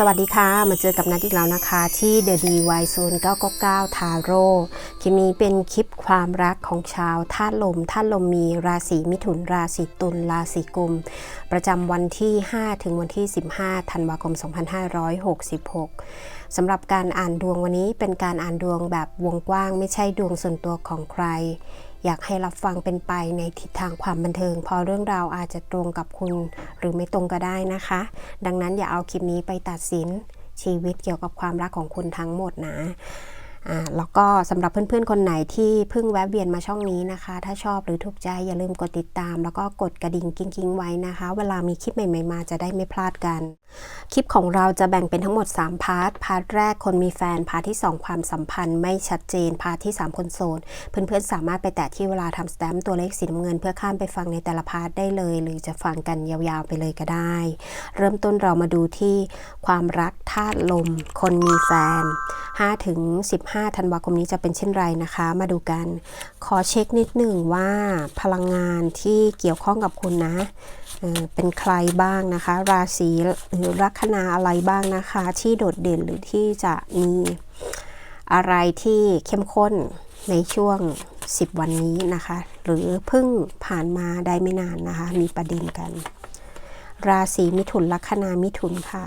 สวัสดีค่ะ มาเจอกับนัดอีกแล้วนะคะ ที่ The DY Zone 999ทาโร่คลิปนี้เป็นคลิปความรักของชาวธาตุลมธาตุลมมีราศีมิถุน ราศีตุลราศีกุม ประจำวันที่ 5 ถึงวันที่ 15 ธันวาคม 2566สำหรับการอ่านดวงวันนี้เป็นการอ่านดวงแบบวงกว้าง ไม่ใช่ดวงส่วนตัวของใคร อยากให้รับฟังเป็นไปในทิศทางความบันเทิง พอเรื่องราวอาจจะตรงกับคุณหรือไม่ตรงก็ได้นะคะ ดังนั้นอย่าเอาคลิปนี้ไปตัดสินชีวิตเกี่ยวกับความรักของคุณทั้งหมดนะ แล้วก็สำหรับเพื่อนๆ คนไหนที่เพิ่งแวะเวียนมาช่องนี้นะคะ ถ้าชอบหรือถูกใจอย่าลืมกดติดตาม แล้วก็กดกระดิ่งกิ้งๆ ไว้นะคะ เวลามีคลิปใหม่ๆ มาจะได้ไม่พลาดกัน คลิปของเราจะแบ่งเป็นทั้งหมด 3 พาร์ท พาร์ทแรกคนมีแฟน พาร์ทที่ 2 ความสัมพันธ์ไม่ชัดเจน พาร์ทที่ 3 คนโสด เพื่อนๆ สามารถไปแตะที่เวลาทำสแตมป์ตัวเลขสีน้ำเงิน เพื่อข้ามไปฟังในแต่ละพาร์ทได้เลย หรือจะฟังกันยาวๆไปเลยก็ได้ เริ่มต้นเรามาดูที่ความรักธาตุลม คนมีแฟน5ถึง15 5 ธันวาคมนี้จะเป็นเช่นไรนะคะ มาดูกัน ขอเช็คนิดหนึ่งว่าพลังงานที่เกี่ยวข้องกับคุณนะเเป็นใครบ้างนะคะ ราศีหรือลัคนาอะไรบ้างนะคะ ที่โดดเด่นหรือที่จะมีอะไรที่เข้มข้นในช่วง 10 วันนี้นะคะ หรือเพิ่งผ่านมาได้ไม่นานนะคะ มีประเด็นกัน ราศีมิถุนลัคนามิถุนค่ะ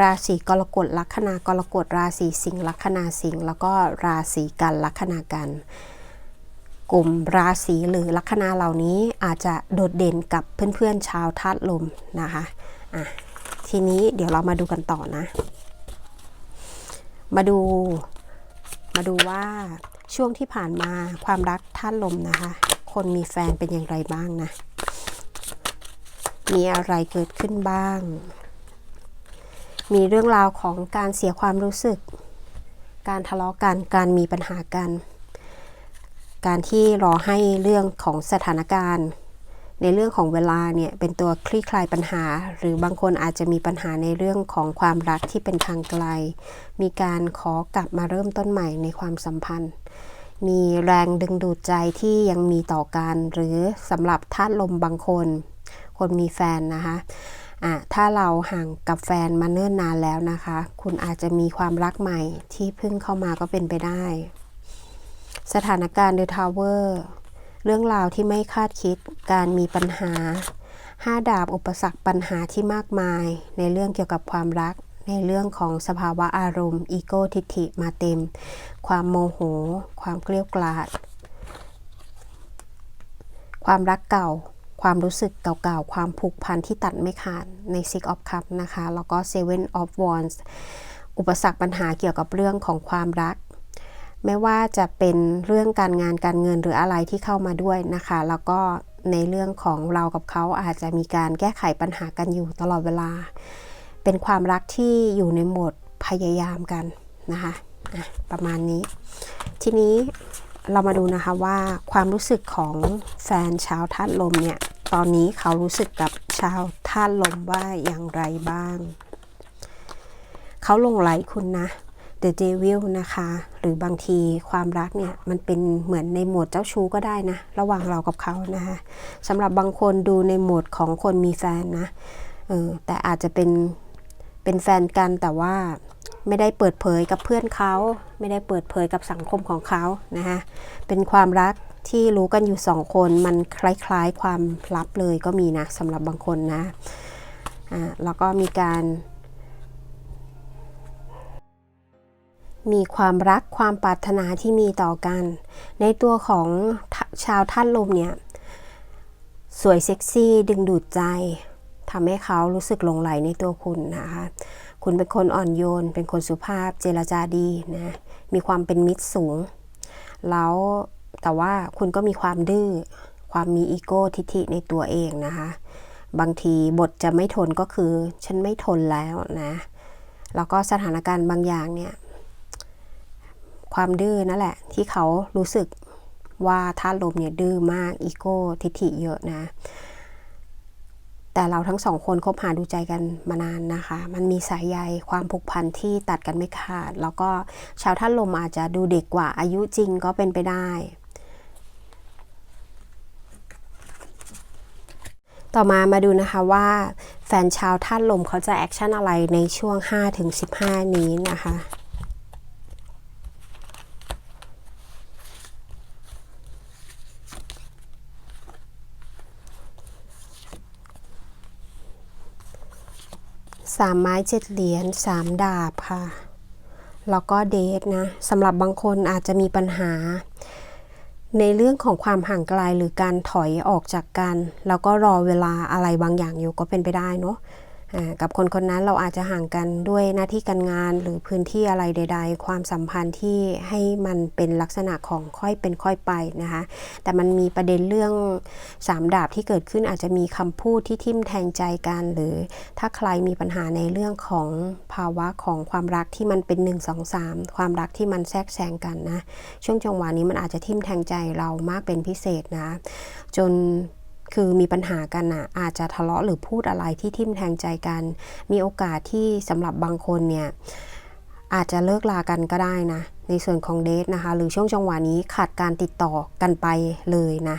ราศีกรกฎลัคนากรกฎราศีสิงห์ลัคนาสิงห์แล้วก็ราศีกันลัคนากัน กลุ่มราศีหรือลัคนาเหล่านี้อาจจะโดดเด่นกับเพื่อนๆชาวธาตุลมนะคะอะทีนี้เดี๋ยวเรามาดูกันต่อนะ มาดูมาดูว่าช่วงที่ผ่านมาความรักธาตุลมนะคะ คนมีแฟนเป็นอย่างไรบ้างนะ มีอะไรเกิดขึ้นบ้าง มีเรื่องราวของการเสียความรู้สึก การทะเลาะกัน การมีปัญหากัน การที่รอให้เรื่องของสถานการณ์ ในเรื่องของเวลาเนี่ยเป็นตัวคลี่คลายปัญหา หรือบางคนอาจจะมีปัญหาในเรื่องของความรักที่เป็นทางไกล มีการขอกลับมาเริ่มต้นใหม่ในความสัมพันธ์มีแรงดึงดูดใจที่ยังมีต่อกัน หรือสำหรับธาตุลมบางคน คนมีแฟนนะคะ อะถ้าเราห่างกับแฟนมาเนิ่นนานแล้วนะคะ คุณอาจจะมีความรักใหม่ที่เพิ่งเข้ามาก็เป็นไปได้ สถานการณ์เดอะทาวเวอร์เรื่องราวที่ไม่คาดคิดการมีปัญหาห้าดาบอุปสรรคปัญหาที่มากมาย ในเรื่องเกี่ยวกับความรัก ในเรื่องของสภาวะอารมณ์ อีโก้ทิฐิมาเต็ม ความโมโห ความเกลียวกล่อดความรักเก่า ความรู้สึกเก่าๆ ความผูกพันที่ตัดไม่ขาดใน Six of Cups นะคะ แล้วก็ Seven of Wands อุปสรรคปัญหาเกี่ยวกับเรื่องของความรัก ไม่ว่าจะเป็นเรื่องการงานการเงินหรืออะไรที่เข้ามาด้วยนะคะ แล้วก็ในเรื่องของเรากับเขาอาจจะมีการแก้ไขปัญหากันอยู่ตลอดเวลา เป็นความรักที่อยู่ในโหมดพยายามกันนะคะะประมาณนี้ ทีนี้เรามาดูนะคะว่าความรู้สึกของแฟนชาวธาตุลมเนี่ย ตอนนี้เขารู้สึกกับชาวธาตุลมว่าอย่างไรบ้าง เขาลงไหลคุณนะ The Devil นะคะ หรือบางทีความรักเนี่ย มันเป็นเหมือนในโหมดเจ้าชู้ก็ได้นะ ระหว่างเรากับเขานะคะสำหรับบางคนดูในโหมดของคนมีแฟนนะเออแต่อาจจะเป็นเป็นแฟนกันแต่ว่าไม่ได้เปิดเผยกับเพื่อนเขา ไม่ได้เปิดเผยกับสังคมของเขานะคะเป็นความรัก ที่รู้กันอยู่สองคนมันคล้ายๆความลับเลยก็มีนะสำหรับบางคนนะอ่าแล้วก็มีการ มีความรักความปรารถนาที่มีต่อกัน ในตัวของชาวท่านลมเนี่ย สวยเซ็กซี่ดึงดูดใจทำให้เขารู้สึกหลงไหลในตัวคุณนะคะ คุณเป็นคนอ่อนโยน เป็นคนสุภาพเจรจาดีนะ มีความเป็นมิตรสูง แล้ว แต่ว่าคุณก็มีความดื้อ ความมีอีโก้ทิฐิในตัวเองนะคะ บางทีบทจะไม่ทนก็คือฉันไม่ทนแล้วนะ แล้วก็สถานการณ์บางอย่างเนี่ย ความดื้อนั่นแหละ ที่เขารู้สึกว่าธาลมเนี่ยดื้อมากอีโก้ทิฐิเยอะนะ แต่เราทั้งสองคนคบหาดูใจกันมานานนะคะ มันมีสายใยความผูกพันที่ตัดกันไม่ขาด แล้วก็ชาวธาตุลมอาจจะดูเด็กกว่าอายุจริงก็เป็นไปได้ ต่อมามาดูนะคะว่าแฟนชาวท่านลมเขาจะแอคชั่นอะไรในช่วง 5-15 นี้นะคะสามไม้เจ็ดเหรียญสามดาบค่ะ แล้วก็เดทนะสำหรับบางคนอาจจะมีปัญหา ในเรื่องของความห่างไกลหรือการถอยออกจากกัน แล้วก็รอเวลาอะไรบางอย่างอยู่ก็เป็นไปได้เนาะ กับคนคนนั้นเราอาจจะห่างกันด้วยหน้าที่การงานหรือพื้นที่อะไรใด ๆ ความสัมพันธ์ที่ให้มันเป็นลักษณะของค่อยเป็นค่อยไปนะคะ แต่มันมีประเด็นเรื่องสามดาบที่เกิดขึ้นอาจจะมีคำพูดที่ทิ่มแทงใจกัน หรือถ้าใครมีปัญหาในเรื่องของภาวะของความรักที่มันเป็น1 2 3 ความรักที่มันแทรกแซงกันนะช่วงจังหวะนี้มันอาจจะทิ่มแทงใจเรามากเป็นพิเศษนะ จน คือมีปัญหากันอะอาจจะทะเลาะหรือพูดอะไรที่ทิ่มแทงใจกัน มีโอกาสที่สำหรับบางคนเนี่ยอาจจะเลิกลากันก็ได้นะ ในส่วนของเดทนะคะ หรือช่วงจังหวะนี้ขาดการติดต่อกันไปเลยนะ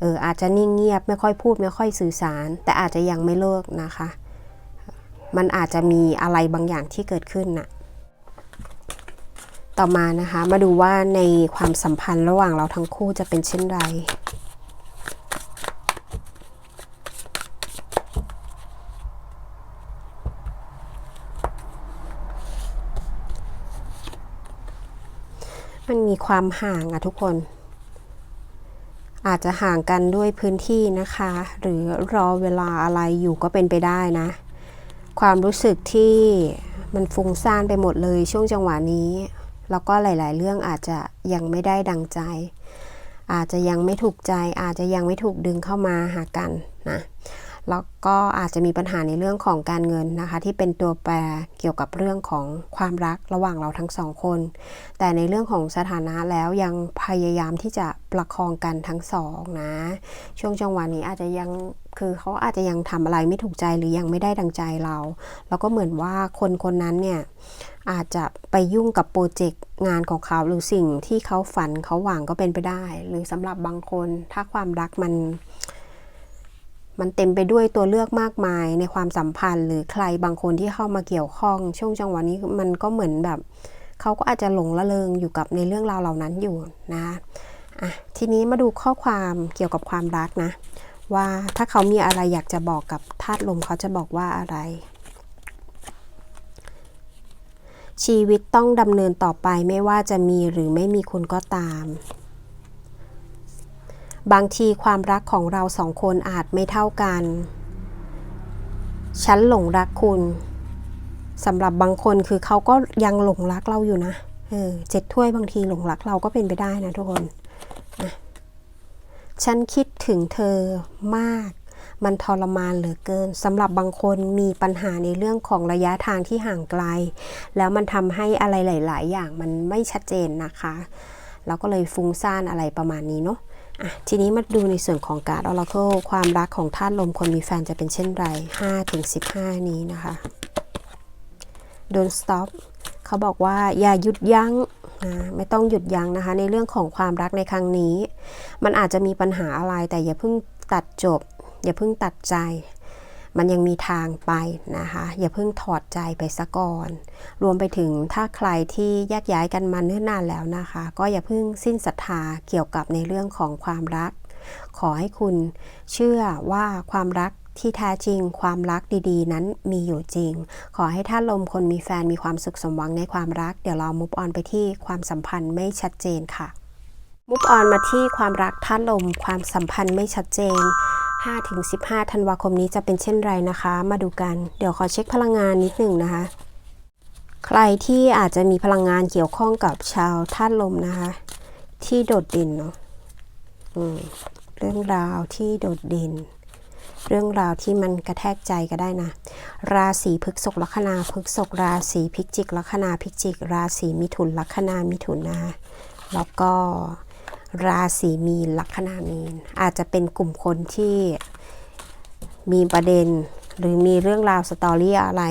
เอออาจจะนิ่งเงียบไม่ค่อยพูดไม่ค่อยสื่อสาร แต่อาจจะยังไม่เลิกนะคะ มันอาจจะมีอะไรบางอย่างที่เกิดขึ้นน่ะต่อมานะคะมาดูว่าในความสัมพันธ์ระหว่างเราทั้งคู่จะเป็นเช่นไร มันมีความห่างอะทุกคน อาจจะห่างกันด้วยพื้นที่นะคะ หรือรอเวลาอะไรอยู่ก็เป็นไปได้นะ ความรู้สึกที่มันฟุ้งซ่านไปหมดเลยช่วงจังหวะนี้ แล้วก็หลาย ๆ เรื่องอาจจะยังไม่ได้ดังใจ อาจจะยังไม่ถูกใจ อาจจะยังไม่ถูกดึงเข้ามาหากันนะ แล้วก็อาจจะมีปัญหาในเรื่องของการเงินนะคะ ที่เป็นตัวแปรเกี่ยวกับเรื่องของความรักระหว่างเราทั้งสองคน แต่ในเรื่องของสถานะแล้วยังพยายามที่จะประคองกันทั้งสองนะ ช่วงจังหวะนี้อาจจะยังคือเขาอาจจะยังทำอะไรไม่ถูกใจหรือยังไม่ได้ดังใจเรา แล้วก็เหมือนว่าคนคนนั้นเนี่ยอาจจะไปยุ่งกับโปรเจกต์งานของเขา หรือสิ่งที่เขาฝันเขาหวังก็เป็นไปได้ หรือสำหรับบางคนถ้าความรักมัน มันเต็มไปด้วยตัวเลือกมากมายในความสัมพันธ์ หรือใครบางคนที่เข้ามาเกี่ยวข้อง ช่วงจังหวะนี้มันก็เหมือนแบบเขาก็อาจจะหลงละเลงอยู่กับในเรื่องราวเหล่านั้นอยู่นะอะทีนี้มาดูข้อความเกี่ยวกับความรักนะ ว่าถ้าเขามีอะไรอยากจะบอกกับธาตุลมเขาจะบอกว่าอะไร ชีวิตต้องดำเนินต่อไปไม่ว่าจะมีหรือไม่มีคุณก็ตาม บางทีความรักของเราสองคนอาจไม่เท่ากัน ฉันหลงรักคุณสำหรับบางคนคือเขาก็ยังหลงรักเราอยู่นะเออเจ็ดถ้วยบางทีหลงรักเราก็เป็นไปได้นะทุกคนฉันคิดถึงเธอมาก มันทรมานเหลือเกินสำหรับบางคนมีปัญหาในเรื่องของระยะทางที่ห่างไกล แล้วมันทำให้อะไรหลาย ๆ อย่างมันไม่ชัดเจนนะคะ เราก็เลยฟุ้งซ่านอะไรประมาณนี้เนาะ ทีนี้มาดูในส่วนของการ์ด Oracle ความรักของท่านลมคนมีแฟนจะเป็นเช่นไร5ถึง15 นี้นะคะ Don't stop เขาบอกว่าอย่าหยุดยัง้งนะไม่ต้องหยุดยั้งนะคะ ในเรื่องของความรักในครั้งนี้ มันอาจจะมีปัญหาอะไรแต่อย่าเพิ่งตัดจบ อย่าเพิ่งตัดใจ มันยังมีทางไปนะคะ อย่าเพิ่งถอดใจไปซะก่อน รวมไปถึงถ้าใครที่แยกย้ายกันมาเนิ่นนานแล้วนะคะ ก็อย่าเพิ่งสิ้นศรัทธาเกี่ยวกับในเรื่องของความรัก ขอให้คุณเชื่อว่าความรักที่แท้จริงความรักดีๆ นั้นมีอยู่จริง ขอให้ท่านลมคนมีแฟนมีความสุขสมหวังในความรัก เดี๋ยวเรามุฟออนไปที่ความสัมพันธ์ไม่ชัดเจนค่ะ มุฟออนมาที่ความรักท่านลมความสัมพันธ์ไม่ชัดเจน 5-15ธันวาคมนี้จะเป็นเช่นไรนะคะ มาดูกัน เดี๋ยวขอเช็คพลังงานนิดหนึ่งนะคะ ใครที่อาจจะมีพลังงานเกี่ยวข้องกับชาวธาตุลมนะคะ ที่โดดเด่นเนาะเรื่องราวที่โดดเด่น เรื่องราวที่มันกระแทกใจก็ได้นะ ราศีพฤษภลัคนาพฤษภราศีพิจิกลัคนาพิจิก ราศีมิถุนลัคนามิถุนนะคะแล้วก็ ราศีมีนลัคนามีน อาจจะเป็นกลุ่มคนที่มีประเด็น หรือมีเรื่องราวสตอรี่อะไร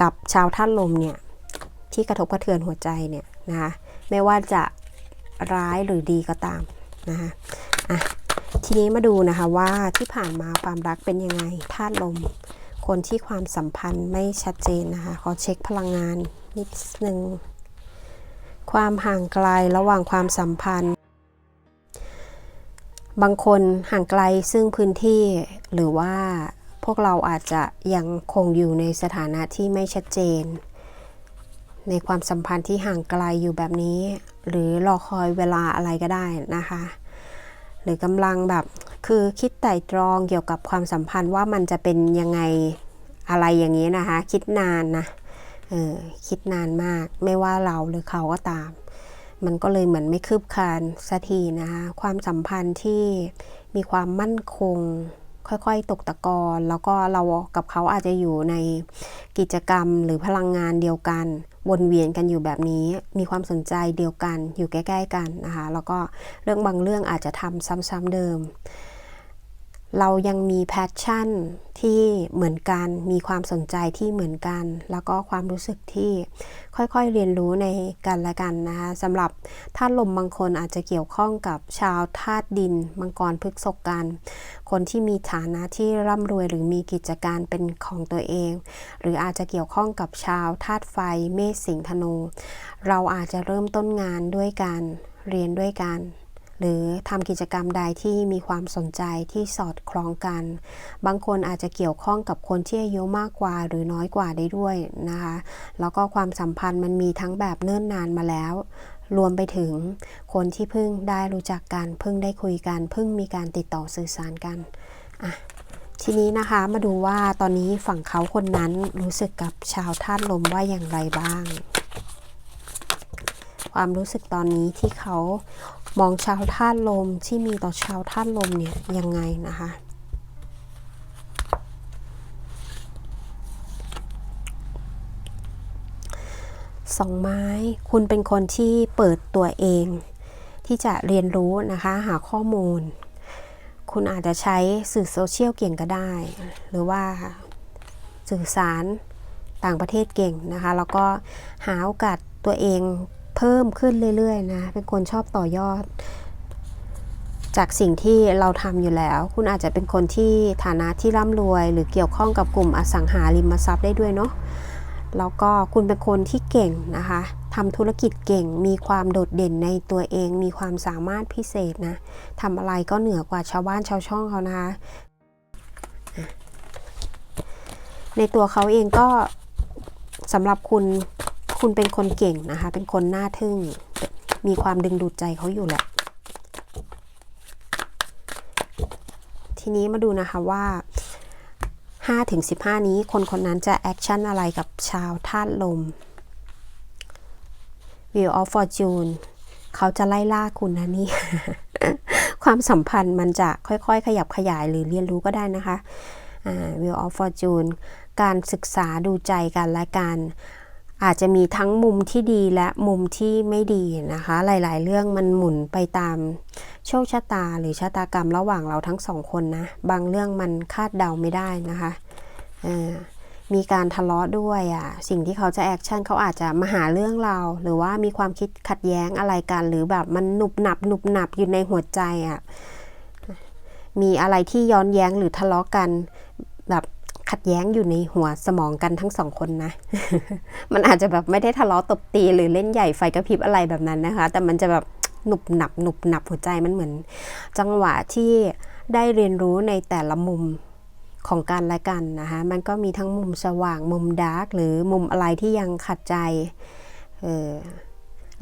กับชาวท่านลมเนี่ย ที่กระทบกระเทือนหัวใจเนี่ยนะคะไม่ว่าจะร้ายหรือดีก็ตามนะคะอะทีนี้มาดูนะคะว่าที่ผ่านมาความรักเป็นยังไงธาตุลม คนที่ความสัมพันธ์ไม่ชัดเจนนะคะ ขอเช็คพลังงานนิดนึง ความห่างไกลระหว่างความสัมพันธ์ บางคนห่างไกลซึ่งพื้นที่หรือว่าพวกเราอาจจะยังคงอยู่ในสถานะที่ไม่ชัดเจน ในความสัมพันธ์ที่ห่างไกลอยู่แบบนี้ หรือรอคอยเวลาอะไรก็ได้นะคะ หรือกำลังแบบคือคิดไต่ตรองเกี่ยวกับความสัมพันธ์ว่ามันจะเป็นยังไงอะไรอย่างนี้นะคะ คิดนานนะ เออคิดนานมาก ไม่ว่าเราหรือเขาก็ตาม มันก็เลยเหมือนไม่คืบคลานสักทีนะคะความสัมพันธ์ที่มีความมั่นคง ค่อยๆ ตกตะกอนแล้วก็เรากับเขาอาจจะอยู่ในกิจกรรมหรือพลังงานเดียวกันวนเวียนกันอยู่แบบนี้มีความสนใจเดียวกันอยู่ใกล้ ๆ กันนะคะ แล้วก็เรื่องบางเรื่องอาจจะทำซ้ำๆเดิม เรายังมีแพชชั่นที่เหมือนกัน มีความสนใจที่เหมือนกัน แล้วก็ความรู้สึกที่ค่อยๆเรียนรู้ในกันและกันนะคะสำหรับธาตุลมบางคนอาจจะเกี่ยวข้องกับชาวธาตุดินมังกรพฤกษกกัน คนที่มีฐานะที่ร่ำรวยหรือมีกิจการเป็นของตัวเอง หรืออาจจะเกี่ยวข้องกับชาวธาตุไฟเมษสิงห์ธนู เราอาจจะเริ่มต้นงานด้วยกันเรียนด้วยกัน หรือทำกิจกรรมใดที่มีความสนใจที่สอดคล้องกัน บางคนอาจจะเกี่ยวข้องกับคนที่อายุมากกว่าหรือน้อยกว่าได้ด้วยนะคะ แล้วก็ความสัมพันธ์มันมีทั้งแบบเนิ่นนานมาแล้ว รวมไปถึงคนที่เพิ่งได้รู้จักกันเพิ่งได้คุยกันเพิ่งมีการติดต่อสื่อสารกันอะทีนี้นะคะมาดูว่าตอนนี้ฝั่งเขาคนนั้นรู้สึกกับชาวธาตุลมว่าอย่างไรบ้าง ความรู้สึกตอนนี้ที่เขา มองชาวธาตุลมที่มีต่อชาวธาตุลมเนี่ยยังไงนะคะสองไม้ คุณเป็นคนที่เปิดตัวเอง ที่จะเรียนรู้นะคะ หาข้อมูล คุณอาจจะใช้สื่อโซเชียลเก่งก็ได้ หรือว่าสื่อสารต่างประเทศเก่งนะคะ แล้วก็หาโอกาสตัวเอง เพิ่มขึ้นเรื่อยๆนะ เป็นคนชอบต่อยอด จากสิ่งที่เราทำอยู่แล้ว คุณอาจจะเป็นคนที่ฐานะที่ร่ำรวย หรือเกี่ยวข้องกับกลุ่มอสังหาริมทรัพย์ได้ด้วยเนาะแล้วก็คุณเป็นคนที่เก่งนะคะทำธุรกิจเก่ง มีความโดดเด่นในตัวเอง มีความสามารถพิเศษนะทำอะไรก็เหนือกว่าชาวบ้านชาวช่องเขานะคะ ในตัวเขาเองก็สำหรับคุณ คุณเป็นคนเก่งนะคะ เป็นคนน่าทึ่ง มีความดึงดูดใจเขาอยู่แหละ ทีนี้มาดูนะคะว่า5ถึง15 นี้คนคนนั้นจะแอคชั่นอะไรกับชาวธาตุลม Wheel of Fortune เขาจะไล่ล่าคุณนะนี่ ความสัมพันธ์มันจะค่อยๆ ขยับขยายหรือเรียนรู้ก็ได้นะคะ Wheel of Fortune การศึกษาดูใจกันและกัน อาจจะมีทั้งมุมที่ดีและมุมที่ไม่ดีนะคะ หลาย ๆ เรื่องมันหมุนไปตามโชคชะตาหรือชะตากรรมระหว่างเราทั้งสองคนนะ บางเรื่องมันคาดเดาไม่ได้นะคะมีการทะเลาะด้วยอะสิ่งที่เขาจะแอคชั่นเขาอาจจะมาหาเรื่องเรา หรือว่ามีความคิดขัดแย้งอะไรกัน หรือแบบมันหนุบหนับหนุบหนับอยู่ในหัวใจอะมีอะไรที่ย้อนแย้งหรือทะเลาะกัน แบบ ขัดแย้งอยู่ในหัวสมองกันทั้งสองคนนะ มันอาจจะแบบไม่ได้ทะเลาะตบตีหรือเล่นใหญ่ไฟกระพริบอะไรแบบนั้นนะคะ แต่มันจะแบบหนุบหนับหนุบหนับหัวใจมันเหมือน จังหวะที่ได้เรียนรู้ในแต่ละมุมของกันและกันนะคะ มันก็มีทั้งมุมสว่างมุมดาร์กหรือมุมอะไรที่ยังขัดใจ เออ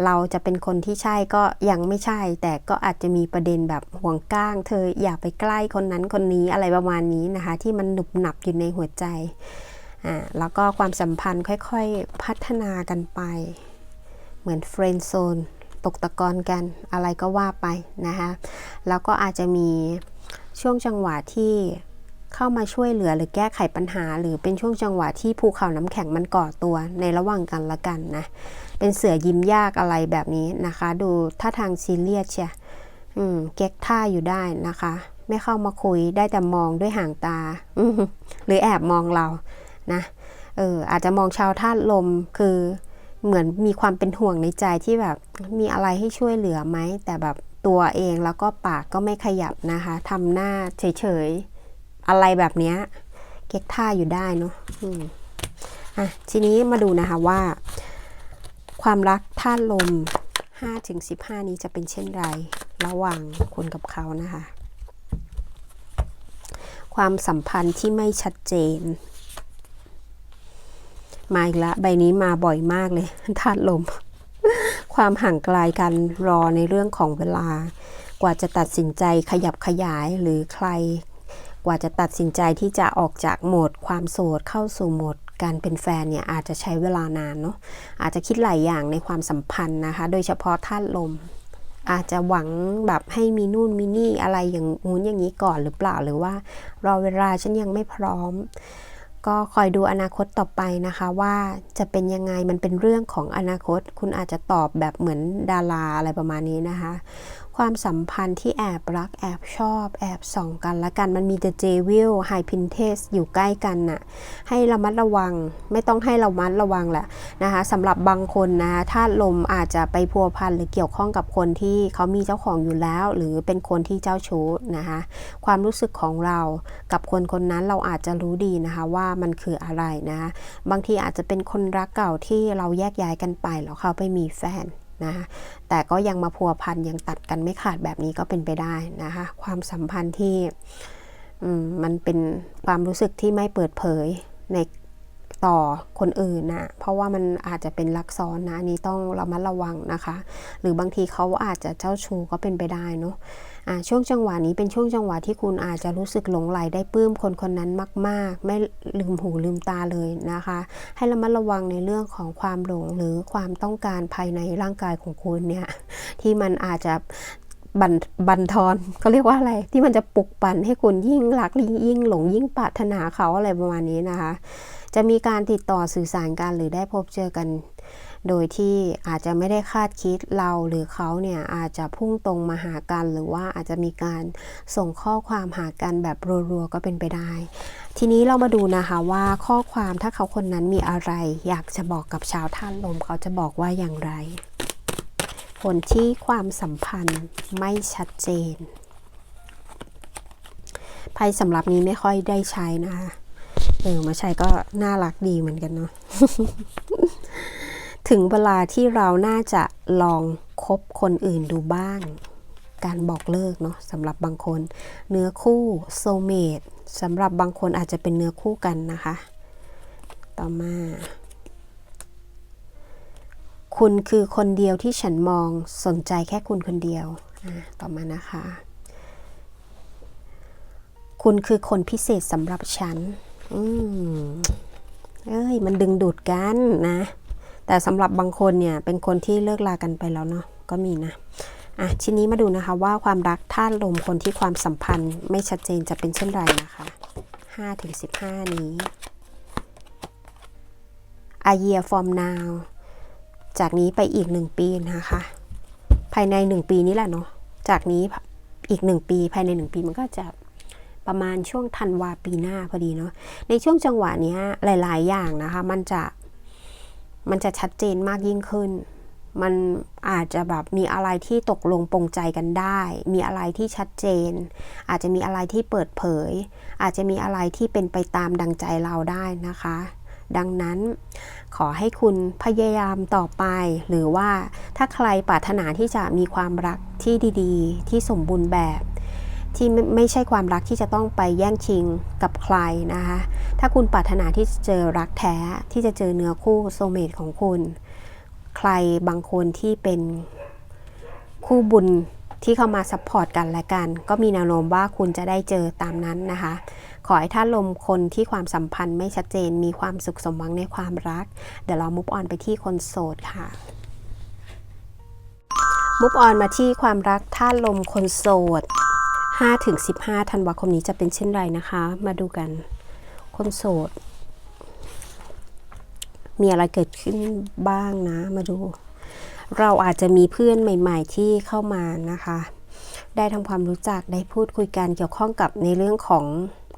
เราจะเป็นคนที่ใช่ก็ยังไม่ใช่ แต่ก็อาจจะมีประเด็นแบบห่วงก้าง เธออย่าไปใกล้คนนั้นคนนี้อะไรประมาณนี้นะคะ ที่มันหนุบหนับอยู่ในหัวใจอ่าแล้วก็ความสัมพันธ์ค่อยๆพัฒนากันไป เหมือนเฟรนด์โซนตกตะกอนกันอะไรก็ว่าไปนะคะ แล้วก็อาจจะมีช่วงจังหวะที่ เข้ามาช่วยเหลือหรือแก้ไขปัญหา หรือเป็นช่วงจังหวะที่ภูเขาน้ำแข็งมันก่อตัวในระหว่างกันละกันนะ เป็นเสือยิ้มยากอะไรแบบนี้นะคะ ดูท่าทางซีเรียสเชียอืมเก๊กท่าอยู่ได้นะคะ ไม่เข้ามาคุยได้แต่มองด้วยห่างตาหรือแอบมองเรานะเอออาจจะมองชาวธาตุลมคือเหมือนมีความเป็นห่วงในใจที่แบบมีอะไรให้ช่วยเหลือไหม แต่แบบตัวเองแล้วก็ปากก็ไม่ขยับนะคะทำหน้าเฉยๆ อะไรแบบเนี้ยเก๊กท่าอยู่ได้เนาะอะทีนี้มาดูนะคะว่า ความรักท่าลม 5-15 นี้จะเป็นเช่นไร ระหว่างคุณกับเขานะคะ ความสัมพันธ์ที่ไม่ชัดเจน มาอีกละใบนี้มาบ่อยมากเลยธาตุลม ความห่างไกลกันรอในเรื่องของเวลากว่าจะตัดสินใจขยับขยายหรือใคร กว่าจะตัดสินใจที่จะออกจากโหมดความโสดเข้าสู่โหมดการเป็นแฟนเนี่ยอาจจะใช้เวลานานเนาะอาจจะคิดหลายอย่างในความสัมพันธ์นะคะ โดยเฉพาะธาตุลม อาจจะหวังแบบให้มีนู่นมีนี่อะไรอย่างงู้นอย่างนี้ก่อนหรือเปล่าหรือว่ารอเวลาฉันยังไม่พร้อม ก็คอยดูอนาคตต่อไปนะคะ ว่าจะเป็นยังไงมันเป็นเรื่องของอนาคต คุณอาจจะตอบแบบเหมือนดาราอะไรประมาณนี้นะคะความสัมพันธ์ที่แอบรักแอบชอบ แอบส่องกันละกันมันมี The j w i l High Pinterest อยู่ใกล้กันน่ะให้ระมัดระวังไม่ต้องให้เรามัดระวังแหละนะคะสำหรับบางคนนะถ้าลมอาจจะไปพัวพันหรือเกี่ยวข้องกับคนที่เขามีเจ้าของอยู่แล้ว หรือเป็นคนที่เจ้าชู้นะคะความรู้สึกของเรากับคนคนนั้นเราอาจจะรู้ดีนะคะว่ามันคืออะไรนะะบางทีอาจจะเป็นคนรักเก่าที่เราแยกย้ายกันไปแล้วเขาไปมีแฟน นะคะแต่ก็ยังมาพัวพันยังตัดกันไม่ขาดแบบนี้ก็เป็นไปได้นะคะความสัมพันธ์ที่มันเป็นความรู้สึกที่ไม่เปิดเผยในต่อคนอื่นนะเพราะว่ามันอาจจะเป็นลักซ้อนนะอันนี้ต้องระมัดระวังนะคะ หรือบางทีเขาอาจจะเจ้าชู้ก็เป็นไปได้เนาะ ช่วงจังหวะนี้เป็นช่วงจังหวะที่คุณอาจจะรู้สึกหลงไหลได้ปลื้มคนคนนั้นมาก ๆ ไม่ลืมหูลืมตาเลยนะคะ ให้ระมัดระวังในเรื่องของความหลงหรือความต้องการภายในร่างกายของคุณเนี่ยที่มันอาจจะบันบันทอนเขาเรียกว่าอะไรที่มันจะปลุกปั่นให้คุณยิ่งรักยิ่งหลงยิ่งปรารถนาเขาอะไรประมาณนี้นะคะ จะมีการติดต่อสื่อสารกันหรือได้พบเจอกัน โดยที่อาจจะไม่ได้คาดคิดเราหรือเขาเนี่ยอาจจะพุ่งตรงมาหากัน หรือว่าอาจจะมีการส่งข้อความหากันแบบรัวๆก็เป็นไปได้ ทีนี้เรามาดูนะคะว่าข้อความถ้าเขาคนนั้นมีอะไร อยากจะบอกกับชาวท่านลมเขาจะบอกว่าอย่างไร ผลที่ความสัมพันธ์ไม่ชัดเจนไพ่สำหรับนี้ไม่ค่อยได้ใช้นะคะเออมาใช้ก็น่ารักดีเหมือนกันเนาะ ถึงเวลาที่เราน่าจะลองคบคนอื่นดูบ้าง การบอกเลิกเนาะสำหรับบางคน เนื้อคู่โซเมดสำหรับบางคนอาจจะเป็นเนื้อคู่กันนะคะ ต่อมา คุณคือคนเดียวที่ฉันมองสนใจแค่คุณคนเดียว ต่อมานะคะ คุณคือคนพิเศษสำหรับฉัน อืมเอ้ย มันดึงดูดกันนะ แต่สำหรับบางคนเนี่ยเป็นคนที่เลิกลากันไปแล้วเนาะก็มีนะอะทีนี้มาดูนะคะว่าความรักท่านลมคนที่ความสัมพันธ์ไม่ชัดเจนจะเป็นเช่นไรนะคะ5ถึง15 นี้ A year from now จากนี้ไปอีกหนึ่งปีนะคะ ภายในหนึ่งปีนี้แหละเนาะจากนี้อีกหนึ่งปีภายในหนึ่งปีมันก็จะประมาณช่วงธันวาปีหน้าพอดีเนาะในช่วงจังหวะนี้หลาย ๆ อย่างนะคะ มันจะ มันจะชัดเจนมากยิ่งขึ้น มันอาจจะแบบมีอะไรที่ตกลงปรงใจกันได้ มีอะไรที่ชัดเจน อาจจะมีอะไรที่เปิดเผย อาจจะมีอะไรที่เป็นไปตามดังใจเราได้นะคะ ดังนั้นขอให้คุณพยายามต่อไป หรือว่าถ้าใครปรารถนาที่จะมีความรักที่ดี ๆ ที่สมบูรณ์แบบ ที่ไม่ใช่ความรักที่จะต้องไปแย่งชิงกับใครนะคะ ถ้าคุณปรารถนาที่จะเจอรักแท้ที่จะเจอเนื้อคู่โซเมตของคุณ ใครบางคนที่เป็นคู่บุญที่เข้ามาซัพพอร์ตกันและกัน ก็มีแนวโน้มว่าคุณจะได้เจอตามนั้นนะคะ ขอให้ท่านลมคนที่ความสัมพันธ์ไม่ชัดเจนมีความสุขสมหวังในความรัก เดี๋ยวเรามุฟออนไปที่คนโสดค่ะมุฟออนมาที่ความรักท่านลมคนโสด 5ถึง15ธันวาคมนี้จะเป็นเช่นไรนะคะ มาดูกัน คนโสด มีอะไรเกิดขึ้นบ้างนะ มาดู เราอาจจะมีเพื่อนใหม่ ๆ ที่เข้ามานะคะ ได้ทำความรู้จักได้พูดคุยกันเกี่ยวข้องกับในเรื่องของ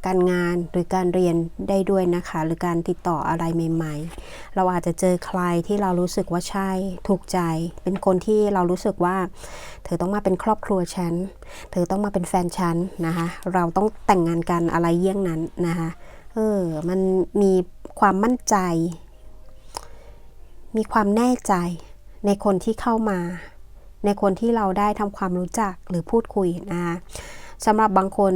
การงานหรือการเรียนได้ด้วยนะคะ หรือการติดต่ออะไรใหม่ ๆ เราอาจจะเจอใครที่เรารู้สึกว่าใช่ถูกใจ เป็นคนที่เรารู้สึกว่า เธอต้องมาเป็นครอบครัวฉัน เธอต้องมาเป็นแฟนฉันนะคะ เราต้องแต่งงานกันอะไรเยี่ยงนั้นนะคะเออมันมีความมั่นใจ มีความแน่ใจในคนที่เข้ามา ในคนที่เราได้ทำความรู้จักหรือพูดคุยนะคะสำหรับบางคน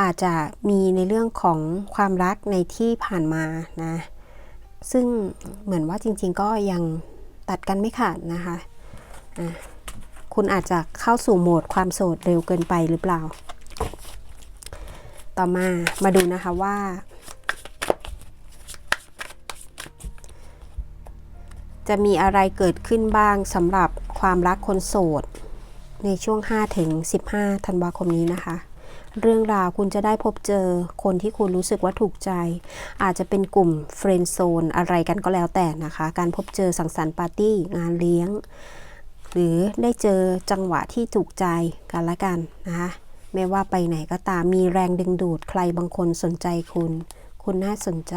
อาจจะมีในเรื่องของความรักในที่ผ่านมานะ ซึ่งเหมือนว่าจริงๆก็ยังตัดกันไม่ขาดนะคะะคุณอาจจะเข้าสู่โหมดความโสดเร็วเกินไปหรือเปล่า ต่อมามาดูนะคะว่า จะมีอะไรเกิดขึ้นบ้างสำหรับความรักคนโสด ในช่วง 5-15ธันวาคมนี้นะคะ เรื่องราวคุณจะได้พบเจอคนที่คุณรู้สึกว่าถูกใจ อาจจะเป็นกลุ่มเฟรนด์โซนอะไรกันก็แล้วแต่นะคะ การพบเจอสังสรรค์ปาร์ตี้งานเลี้ยง หรือได้เจอจังหวะที่ถูกใจกันละกันนะคะไม่ว่าไปไหนก็ตามมีแรงดึงดูดใครบางคนสนใจคุณ คุณน่าสนใจ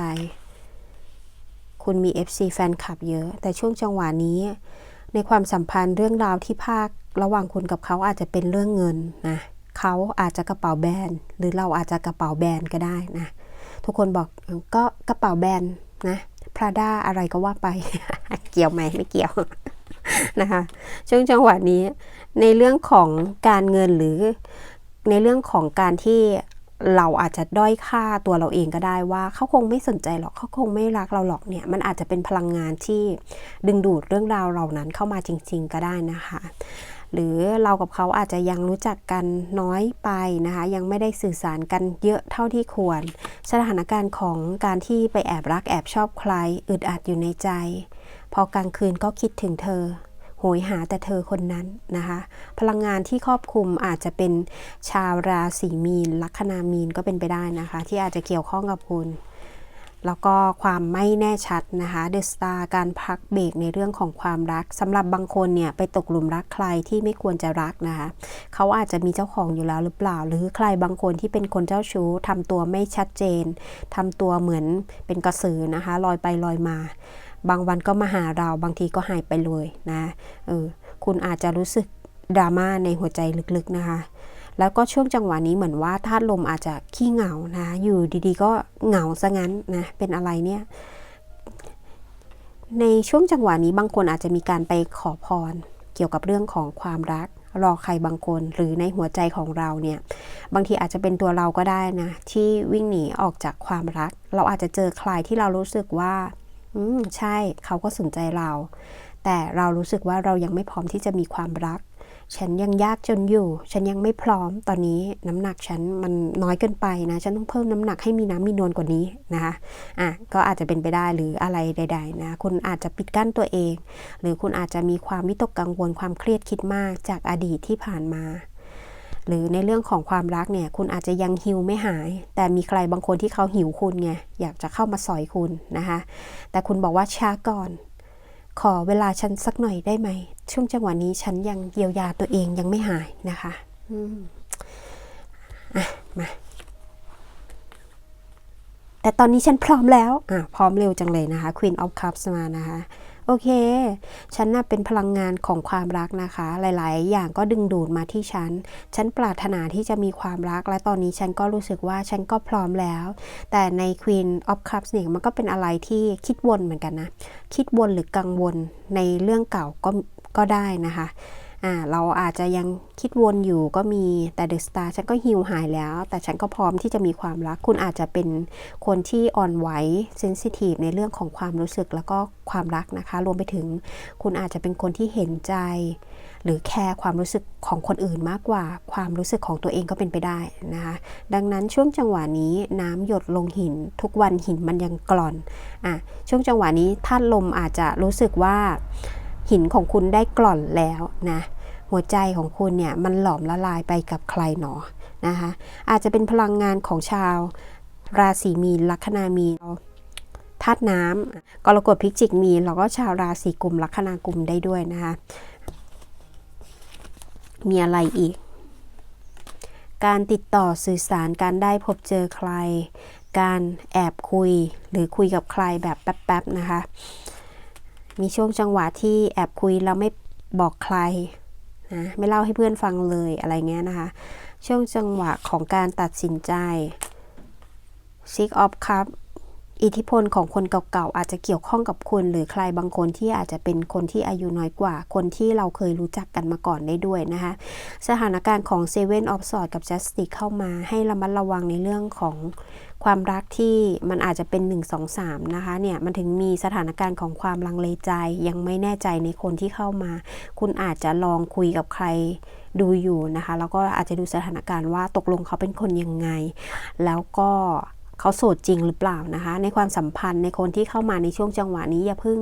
คุณมี FC แฟนคลับเยอะ แต่ช่วงจังหวะนี้ ในความสัมพันธ์เรื่องราวที่ภาคระหว่างคุณกับเขาอาจจะเป็นเรื่องเงินนะ เขาอาจจะกระเป๋าแบนหรือเราอาจจะกระเป๋าแบนก็ได้นะทุกคนบอกก็กระเป๋าแบนนะพราด้าอะไรก็ว่าไป เกี่ยวไหมไม่เกี่ยวนะคะช่วงจังหวะนี้ในเรื่องของการเงินหรือในเรื่องของการที่เราอาจจะด้อยค่าตัวเราเองก็ได้ว่าเขาคงไม่สนใจหรอกเขาคงไม่รักเราหรอกเนี่ยมันอาจจะเป็นพลังงานที่ดึงดูดเรื่องราวเหล่านั้นเข้ามาจริง ๆ ก็ได้นะคะ หรือเรากับเขาอาจจะยังรู้จักกันน้อยไปนะคะ ยังไม่ได้สื่อสารกันเยอะเท่าที่ควร สถานการณ์ของการที่ไปแอบรักแอบชอบใครอึดอัดอยู่ในใจ พอกลางคืนก็คิดถึงเธอโหยหาแต่เธอคนนั้นนะคะ พลังงานที่ครอบคลุมอาจจะเป็นชาวราศีมีน ลัคนามีนก็เป็นไปได้นะคะ ที่อาจจะเกี่ยวข้องกับคุณ แล้วก็ความไม่แน่ชัดนะคะเดอะสตาร์การพักเบรกในเรื่องของความรักสำหรับบางคนเนี่ยไปตกหลุมรักใครที่ไม่ควรจะรักนะคะเขาอาจจะมีเจ้าของอยู่แล้วหรือเปล่า หรือใครบางคนที่เป็นคนเจ้าชู้ทำตัวไม่ชัดเจนทำตัวเหมือนเป็นกระสือนะคะลอยไปลอยมา บางวันก็มาหาเราบางทีก็หายไปเลยนะเออคุณอาจจะรู้สึกดราม่าในหัวใจลึกๆนะคะ แล้วก็ช่วงจังหวะนี้เหมือนว่าธาตุลมอาจจะขี้เหงานะ อยู่ดีๆ ก็เหงาซะงั้นนะ เป็นอะไรเนี่ย ในช่วงจังหวะนี้บางคนอาจจะมีการไปขอพร เกี่ยวกับเรื่องของความรัก รอใครบางคน หรือในหัวใจของเราเนี่ย บางทีอาจจะเป็นตัวเราก็ได้นะ ที่วิ่งหนีออกจากความรัก เราอาจจะเจอใครที่เรารู้สึกว่า อืม ใช่ เขาก็สนใจเรา แต่เรารู้สึกว่าเรายังไม่พร้อมที่จะมีความรัก ฉันยังยากจนอยู่ ฉันยังไม่พร้อมตอนนี้น้ำหนักฉันมันน้อยเกินไปนะ ฉันต้องเพิ่มน้ำหนักให้มีน้ำมีนวลกว่านี้นะคะอะก็อาจจะเป็นไปได้หรืออะไรใด ๆ นะ คุณอาจจะปิดกั้นตัวเอง หรือคุณอาจจะมีความวิตกกังวลความเครียดคิดมากจากอดีตที่ผ่านมา หรือในเรื่องของความรักเนี่ย คุณอาจจะยังหิวไม่หาย แต่มีใครบางคนที่เขาหิวคุณไงอยากจะเข้ามาสอยคุณนะคะ แต่คุณบอกว่าช้าก่อนขอเวลาฉันสักหน่อยได้ไหม ช่วงจังหวะนี้ฉันยังเยียวยาตัวเองยังไม่หายนะคะอะมาแต่ตอนนี้ฉันพร้อมแล้ว อะ พร้อมเร็วจังเลยนะคะ Queen of Cups มานะคะ โอเค ฉันน่ะเป็นพลังงานของความรักนะคะ หลาย ๆ อย่างก็ดึงดูดมาที่ฉัน ฉันปรารถนาที่จะมีความรัก และตอนนี้ฉันก็รู้สึกว่าฉันก็พร้อมแล้ว แต่ใน Queen of Cups เนี่ยมันก็เป็นอะไรที่คิดวนเหมือนกันนะ คิดวนหรือกังวลในเรื่องเก่าก็ ก็ได้นะคะอ่าเราอาจจะยังคิดวนอยู่ก็มีแต่เดอะสตาร์ฉันก็ฮิวหายแล้ว แต่ฉันก็พร้อมที่จะมีความรัก คุณอาจจะเป็นคนที่อ่อนไหวเซนซิทีฟในเรื่องของความรู้สึกแล้วก็ความรักนะคะ รวมไปถึงคุณอาจจะเป็นคนที่เห็นใจ หรือแคร์ความรู้สึกของคนอื่นมากกว่า ความรู้สึกของตัวเองก็เป็นไปได้นะคะ ดังนั้นช่วงจังหวะนี้น้ำหยดลงหิน ทุกวันหินมันยังกร่อนอะช่วงจังหวะนี้ธาตุลมอาจจะรู้สึกว่า หินของคุณได้กร่อนแล้วนะหัวใจของคุณเนี่ยมันหลอมละลายไปกับใครหนอนะคะอาจจะเป็นพลังงานของชาว ราศีมีนลัคนามีนธาตุน้ำกรกฎพิจิกมีนแล้วก็ชาวราศีกุมลัคนากลุ่มได้ด้วยนะคะมีอะไรอีก การติดต่อสื่อสารการได้พบเจอใคร การแอบคุยหรือคุยกับใครแบบแป๊บๆนะคะ มีช่วงจังหวะที่แอบคุยแล้วไม่บอกใครนะไม่เล่าให้เพื่อนฟังเลยอะไรเงี้ยนะคะ ช่วงจังหวะของการตัดสินใจ Six of Cups อิทธิพลของคนเก่าๆอาจจะเกี่ยวข้องกับคุณ หรือใครบางคนที่อาจจะเป็นคนที่อายุน้อยกว่า คนที่เราเคยรู้จักกันมาก่อนได้ด้วยนะคะสถานการณ์ของ Seven of Swords กับ Justice เข้ามาให้ระมัดระวังในเรื่องของความรักที่มันอาจจะเป็น 1 2 3 นะคะเนี่ยมันถึงมีสถานการณ์ของความลังเลใจ ยังไม่แน่ใจในคนที่เข้ามา คุณอาจจะลองคุยกับใครดูอยู่นะคะ แล้วก็อาจจะดูสถานการณ์ว่าตกลงเขาเป็นคนยังไง แล้วก็ เขาโสดจริงหรือเปล่านะคะ ในความสัมพันธ์ในคนที่เข้ามาในช่วงจังหวะนี้อย่าเพิ่ง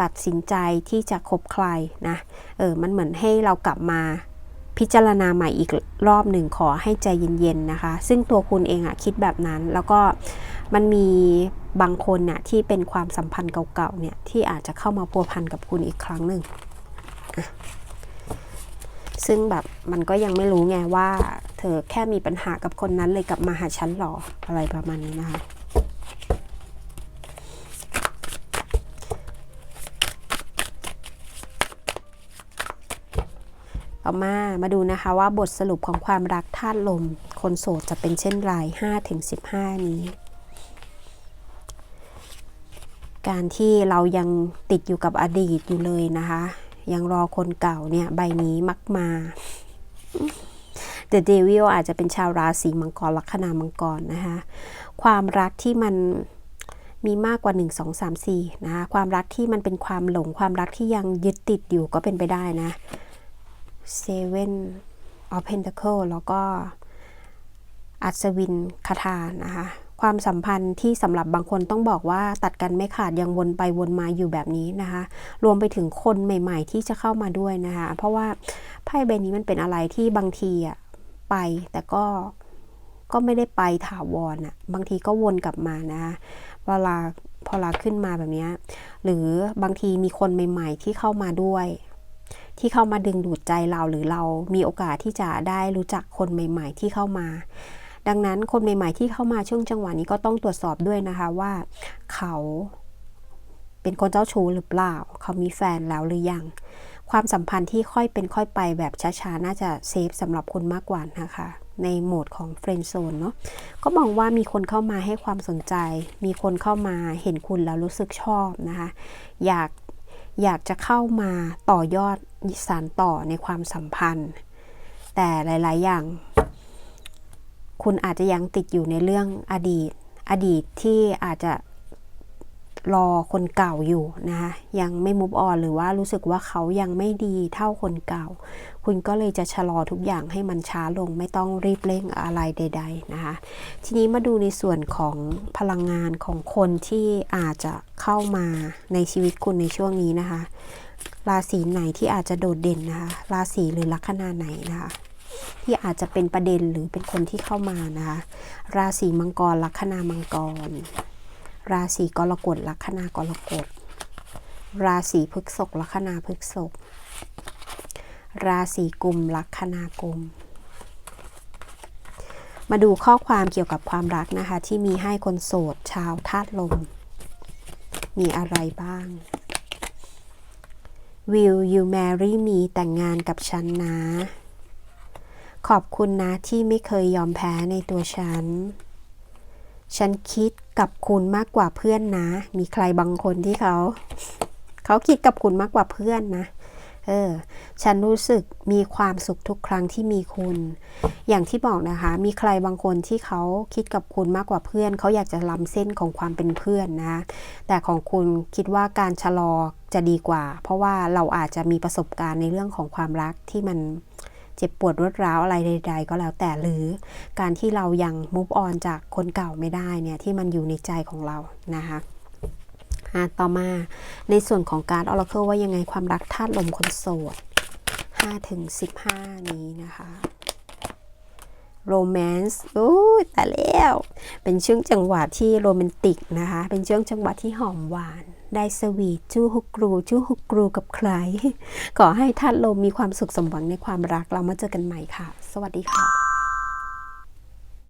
ตัดสินใจที่จะคบใครนะเออมันเหมือนให้เรากลับมาพิจารณาใหม่อีกรอบหนึ่งขอให้ใจเย็นๆนะคะ ซึ่งตัวคุณเองอะคิดแบบนั้น แล้วก็มันมีบางคนน่ะที่เป็นความสัมพันธ์เก่าๆเนี่ยที่อาจจะเข้ามาพัวพันกับคุณอีกครั้งหนึ่งอะ ซึ่งแบบมันก็ยังไม่รู้ไงว่า เธอแค่มีปัญหากับคนนั้นเลยกลับมาหาฉันหรออะไรประมาณนี้นะคะต่อมามาดูนะคะว่าบทสรุปของความรักธาตุลม คนโสดจะเป็นเช่นไร5ถึง15 นี้ การที่เรายังติดอยู่กับอดีตอยู่เลยนะคะ ยังรอคนเก่าเนี่ย ใบนี้มักมา The Devil อาจจะเป็นชาวราศีมังกรลัคนามังกรนะคะ ความรักที่มันมีมากกว่า 1 2 3 4นะคะความรักที่มันเป็นความหลง ความรักที่ยังยึดติดอยู่ก็เป็นไปได้นะ Seven of Pentacle แล้วก็อัศวินคาถานะคะ ความสัมพันธ์ที่สำหรับบางคนต้องบอกว่าตัดกันไม่ขาดยังวนไปวนมาอยู่แบบนี้นะคะ รวมไปถึงคนใหม่ ๆ ที่จะเข้ามาด้วยนะคะ เพราะว่าไพ่ใบนี้มันเป็นอะไรที่บางทีอะไปแต่ก็ก็ไม่ได้ไปถาวรอะบางทีก็วนกลับมานะคะเวลาพอลาขึ้นมาแบบนี้ หรือบางทีมีคนใหม่ ๆ ที่เข้ามาด้วย ที่เข้ามาดึงดูดใจเราหรือเรามีโอกาสที่จะได้รู้จักคนใหม่ ๆ ที่เข้ามา ดังนั้นคนใหม่ ๆ ที่เข้ามาช่วงจังหวะนี้ก็ต้องตรวจสอบด้วยนะคะว่า เขาเป็นคนเจ้าชู้หรือเปล่า เขามีแฟนแล้วหรือยัง ความสัมพันธ์ที่ค่อยเป็นค่อยไปแบบช้าๆ น่าจะเซฟสำหรับคุณมากกว่านะคะ ในโหมดของเฟรนด์โซนเนาะ ก็มองว่ามีคนเข้ามาให้ความสนใจ มีคนเข้ามาเห็นคุณแล้วรู้สึกชอบนะคะ อยากอยากจะเข้ามาต่อยอดสานต่อในความสัมพันธ์ แต่หลาย ๆ อย่าง คุณอาจจะยังติดอยู่ในเรื่องอดีต อดีตที่อาจจะรอคนเก่าอยู่นะคะยังไม่มุฟออนหรือว่ารู้สึกว่าเขายังไม่ดีเท่าคนเก่า คุณก็เลยจะชะลอทุกอย่างให้มันช้าลงไม่ต้องรีบเร่งอะไรใด ๆนะคะ ทีนี้มาดูในส่วนของพลังงานของคนที่อาจจะเข้ามาในชีวิตคุณในช่วงนี้นะคะ ราศีไหนที่อาจจะโดดเด่นนะคะราศีหรือลัคนาไหนนะคะ ที่อาจจะเป็นประเด็นหรือเป็นคนที่เข้ามานะคะราศีมังกรลัคนามังกร ราศีกรกฎลัคนากรกฎ ราศีพฤกษภลัคนาพฤกษภราศีกุมลัคนากุมมาดูข้อความเกี่ยวกับความรักนะคะ ที่มีให้คนโสดชาวธาตุลม มีอะไรบ้าง Will you marry me แต่งงานกับฉันนะ ขอบคุณนะที่ไม่เคยยอมแพ้ในตัวฉัน ฉันคิดกับคุณมากกว่าเพื่อนนะ มีใครบางคนที่เขา เขาคิดกับคุณมากกว่าเพื่อนนะ เออ ฉันรู้สึกมีความสุขทุกครั้งที่มีคุณ อย่างที่บอกนะคะ มีใครบางคนที่เขาคิดกับคุณมากกว่าเพื่อน เขาอยากจะล้ำเส้นของความเป็นเพื่อนนะ แต่ของคุณคิดว่าการชะลอจะดีกว่า เพราะว่าเราอาจจะมีประสบการณ์ในเรื่องของความรักที่มัน เจ็บปวดรวดร้าวอะไรใด ๆ ก็แล้วแต่หรือการที่เรายัง move on จากคนเก่าไม่ได้เนี่ยที่มันอยู่ในใจของเรานะคะอะต่อมาในส่วนของการ Oracle ว่ายังไงความรักธาตุลมคนโสด5ถึง15 นี้นะคะ Romance โอ้แต่แล้ว เป็นช่วงจังหวะที่โรแมนติกนะคะ เป็นช่วงจังหวะที่หอมหวาน ได้สวีทจู้ฮุกกรูจู้ฮุกกรูกับใคร ขอให้ท่านลมมีความสุขสมหวังในความรักเรามาเจอกันใหม่ค่ะ สวัสดีค่ะ